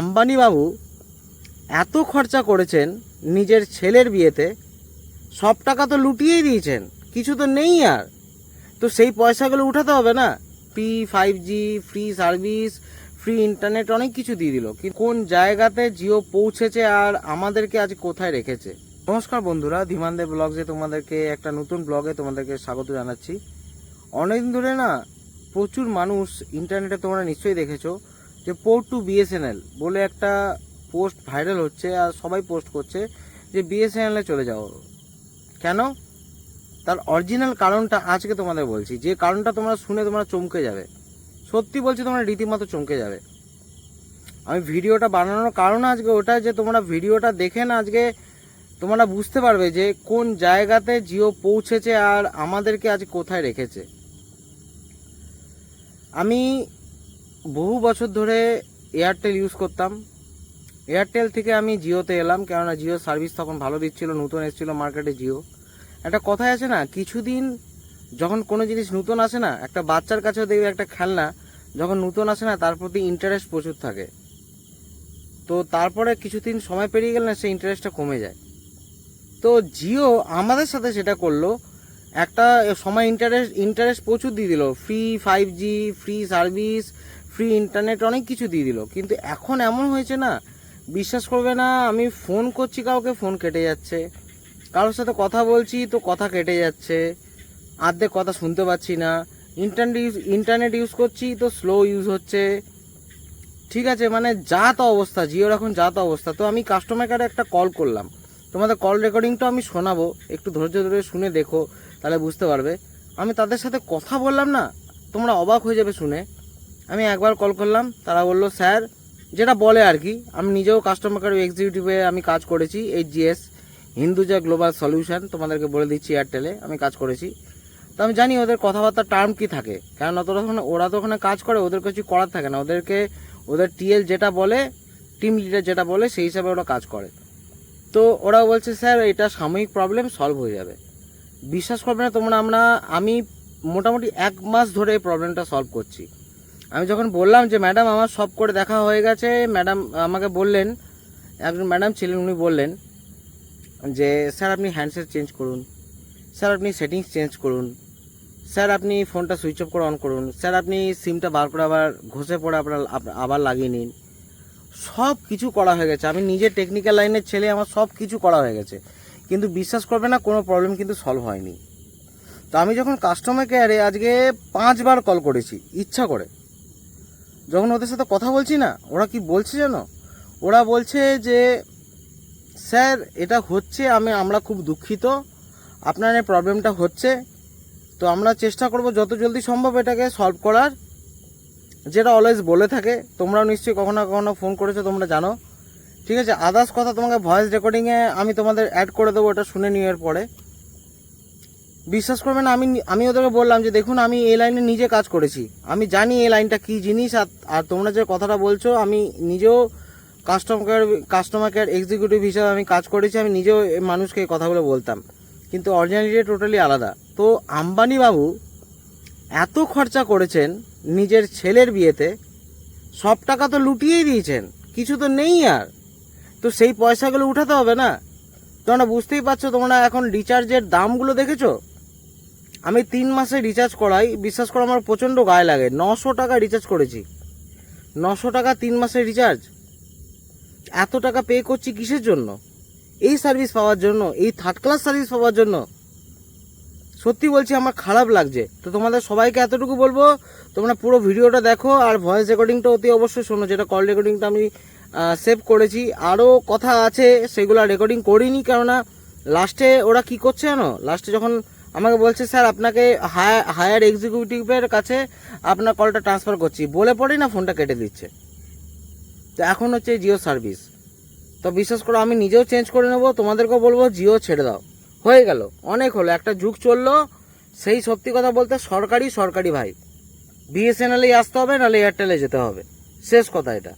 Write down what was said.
আম্বানি বাবু এত খরচা করেছেন নিজের ছেলের বিয়েতে, সব টাকা তো লুটিয়েই দিয়েছেন, কিছু তো নেই আর। তো সেই পয়সাগুলো উঠাতে হবে না? Free five G free service free internet অনেক কিছু দিয়ে দিল। কোন জায়গাতে জিও পৌঁছেছে আর আমাদেরকে আজ কোথায় রেখেছে? নমস্কার বন্ধুরা ধীমানদেব ব্লগে তোমাদেরকে, একটা নতুন ব্লগে তোমাদেরকে স্বাগত জানাচ্ছি। অনেকদিন ধরে না প্রচুর মানুষ ইন্টারনেটে তোমরা নিশ্চয়ই দেখেছ। যে পোর্ট টু বিএসএনএল বলে একটা পোস্ট ভাইরাল হচ্ছে আর সবাই পোস্ট করছে যে বিএসএনএলে চলে যাও। কেন? তার অরিজিনাল কারণটা আজকে তোমাদের বলছি। যে কারণটা তোমরা শুনে তোমরা চমকে যাবে। সত্যি বলছি তোমরা রীতিমতো চমকে যাবে। আমি ভিডিওটা বানানোর কারণ আজকে ওটা যে তোমরা ভিডিওটা দেখে না আজকে তোমরা বুঝতে পারবে যে কোন জায়গাতে জিও পৌঁছেছে আর আমাদেরকে আজ কোথায় রেখেছে। আমি বহু বছর ধরে এয়ারটেল ইউজ করতাম। এয়ারটেল থেকে আমি জিওতে এলাম, কেননা জিও সার্ভিস তখন ভালো দিচ্ছিল, নতুন এসেছিল মার্কেটে জিও। একটা কথাই আছে না, কিছুদিন যখন কোনো জিনিস নতুন আসে না, একটা বাচ্চার কাছেও দেখবে একটা খেলনা, যখন নতুন আসে না, তার প্রতি ইন্টারেস্ট প্রচুর থাকে। তো তারপরে কিছুদিন সময় পেরিয়ে গেলে না, সেই ইন্টারেস্টটা কমে যায়। তো জিও আমাদের সাথে সেটা করল, একটা সময় ইন্টারেস্ট ইন্টারেস্ট প্রচুর দিয়ে দিল। Free five G free service free internet অনেক কিছু দিয়ে দিল। কিন্তু এখন এমন হয়েছে না, বিশ্বাস করবে না, আমি ফোন করছি কাউকে ফোন কেটে যাচ্ছে। কারোর সাথে কথা বলছি তো কথা কেটে যাচ্ছে। আর্ধেক কথা শুনতে পাচ্ছি না। ইন্টারনেট ইউজ ইন্টারনেট ইউজ করছি তো স্লো ইউজ হচ্ছে। ঠিক আছে মানে যা তো অবস্থা, জিওর এখন যা তো অবস্থা। তো আমি কাস্টমার কেয়ারে একটা কল করলাম। তোমাদের কল রেকর্ডিংটা আমি শোনাবো, একটু ধৈর্য ধরে শুনে দেখো, তাহলে বুঝতে পারবে। আমি তাদের সাথে কথা বললাম না, তোমরা অবাক হয়ে যাবে শুনে। আমি একবার কল করলাম, তারা বলল, স্যার, যেটা বলে আর কি, আমি নিজেও কাস্টমার কেয়ার এক্সিকিউটিভে আমি কাজ করেছি H GS Hinduja global solution তোমাদেরকে বলে দিচ্ছি এয়ারটেলে আমি কাজ করেছি। তো আমি জানি ওদের কথাবার্তার টার্ম কি থাকে তোরা ওখানে, ওরা তো ওখানে কাজ করে, ওদের কিছু করার থাকে না, ওদেরকে, ওদের টিএল যেটা বলে টিম লিডার যেটা বলে, সেই হিসাবে ওরা কাজ করে। তো ওরা বলছে, স্যার, এটা সাময়িক প্রবলেম সলভ হয়ে যাবে। বিশ্বাস করবে না তোমরা, আমরা, আমি মোটামুটি এক মাস ধরে এই প্রবলেমটা সলভ করছি। আমি যখন বললাম যে, ম্যাডাম, আমার সব করে দেখা হয়ে গেছে। ম্যাডাম আমাকে বললেন, একজন ম্যাডাম ছিলেন, উনি বললেন যে, স্যার, আপনি হ্যান্ডসেট চেঞ্জ করুন। স্যার, আপনি সেটিংস চেঞ্জ করুন। স্যার, আপনি ফোনটা সুইচ অফ করে অন করুন। স্যার, আপনি সিমটা বার করে আবার ঘষে পড়ে আপনার আবার লাগিয়ে নিন। সব কিছু করা হয়ে গেছে। আমি নিজে টেকনিক্যাল লাইনের ছেলে, আমার সব কিছু করা হয়ে গেছে। কিন্তু বিশ্বাস করবে না, কোনো প্রবলেম কিন্তু সলভ হয়নি। তো আমি যখন কাস্টমার কেয়ারে আজকে পাঁচবার কল করেছি, ইচ্ছা করে। যখন ওদের সাথে কথা বলছি না, ওরা কি বলছে জানো? ওরা বলছে যে, স্যার, এটা হচ্ছে, আমি, আমরা খুব দুঃখিত। আপনার এই প্রবলেমটা হচ্ছে। তো আমরা চেষ্টা করব যত জলদি সম্ভব এটাকে সলভ করার। যেটা অলওয়েজ বলে থাকে, তোমরাও নিশ্চয়ই কখনো কখনো ফোন করেছ, তোমরা জানো। ঠিক আছে আদার্স কথা তোমাকে ভয়েস রেকর্ডিংয়ে আমি তোমাদের অ্যাড করে দেবো, ওটা শুনে নিয়ে এর পরে। বিশ্বাস করবে না, আমি আমি ওদেরকে বললাম যে, দেখুন, আমি এই লাইনে নিজে কাজ করেছি। আমি জানি এই লাইনটা কী জিনিস, আর আর তোমরা যে কথাটা বলছো, আমি নিজেও customer care customer care executive হিসাবে আমি কাজ করেছি, আমি নিজেও মানুষকে এই কথাগুলো বলতাম। কিন্তু অরিজিনালিটি টোটালি আলাদা। তো আম্বানি বাবু এত খরচা করেছেন নিজের ছেলের বিয়েতে, সব টাকা তো লুটিয়েই দিয়েছেন, কিছু তো নেই আর। তো সেই পয়সাগুলো উঠাতে হবে না। তোমরা বুঝতেই পারছ, তোমরা এখন রিচার্জের দামগুলো দেখেছ? আমি তিন মাসে রিচার্জ করাই, বিশ্বাস করো আমার প্রচণ্ড গায়ে লাগে। নশো টাকা রিচার্জ করেছি। নশো টাকা তিন মাসের রিচার্জ এত টাকা পে করছি কিসের জন্য? এই সার্ভিস পাওয়ার জন্য, এই থার্ড ক্লাস সার্ভিস পাওয়ার জন্য? সত্যি বলছি, আমার খারাপ লাগছে। তো তোমাদের সবাইকে এতটুকু বলব, তোমরা পুরো ভিডিওটা দেখো আর ভয়েস রেকর্ডিংটা অতি অবশ্যই শোনো, যেটা কল রেকর্ডিংটা আমি সেভ করেছি। আরও কথা আছে, সেগুলো রেকর্ডিং করিনি কেননা লাস্টে ওরা কি করছে জানো? লাস্টে যখন আমাকে বলছে, স্যার, আপনাকে হায়ার এক্সিকিউটিভের কাছে আপনার কলটা ট্রান্সফার করছি। বলে পরেই না ফোনটা কেটে দিচ্ছে। তো এখন হচ্ছে জিও সার্ভিস তো বিশ্বাস করো, আমি নিজেও চেঞ্জ করে নেব, তোমাদেরকেও বলব, জিও ছেড়ে দাও। হয়ে গেল, অনেক হলো, একটা যুগ চলল। সেই সত্যি কথা বলতে সরকারি সরকারি ভাই। বিএসএনএলেই আসতে হবে, নাহলে এয়ারটেলে যেতে হবে। শেষ কথা এটা।